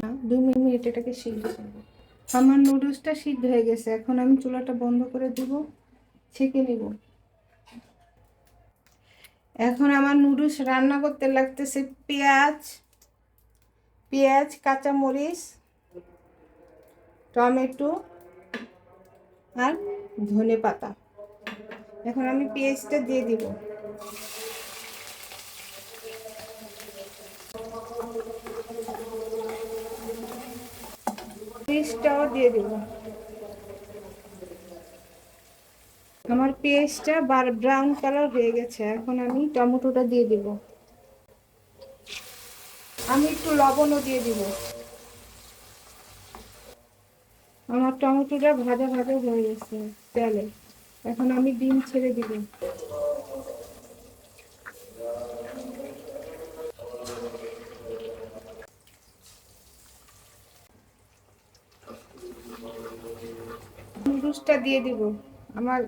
না দু মিনিট এটাকে সিদ্ধ আমার নুডলসটা সিদ্ধ হয়ে গেছে, এখন আমি চুলাটা বন্ধ করে দেব, ছেঁকে নেব। এখন আমার নুডলস রান্না করতে লাগতেছে পেঁয়াজ পেঁয়াজ, কাঁচামরিচ, টমেটো আর ধনে পাতা এখন আমি পেঁয়াজটা দিয়ে দিব। পেস্টটাও দিয়ে দিব। আমার পেস্টটা বার ব্রাউন কালার হয়ে গেছে। এখন আমি টমেটোটা দিয়ে দিব। আমি একটু লবণও দিয়ে দিব। আমার টমেটোটা ভাজা ভাজা হয়ে গেছে তেলে। এখন আমি ডিম ছেড়ে দিব। নুডলসটা দিয়ে দিব। আমার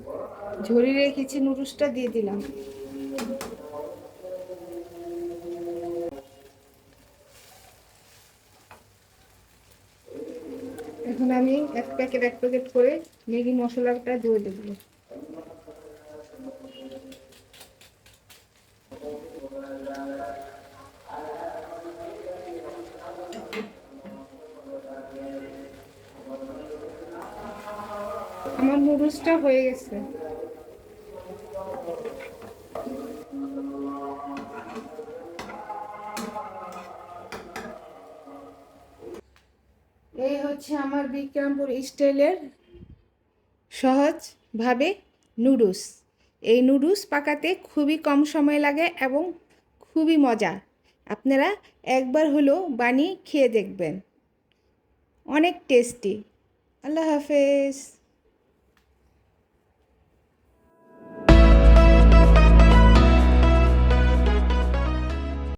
ঝরি রেখেছি নুডলসটা দিয়ে দিলাম। এখন আমি এক প্যাকেট এক প্যাকেট করে ম্যাগি মশলাটা দিয়ে দেবো। আমার নুডলসটা হয়ে গেছে। এই হচ্ছে আমার বিক্রমপুর স্টাইলের সহজভাবে নুডলস। এই নুডলস পাকাতে খুবই কম সময় লাগে এবং খুবই মজা। আপনারা একবার হলেও বানিয়ে খেয়ে দেখবেন। অনেক টেস্টি। আল্লাহ হাফেজ।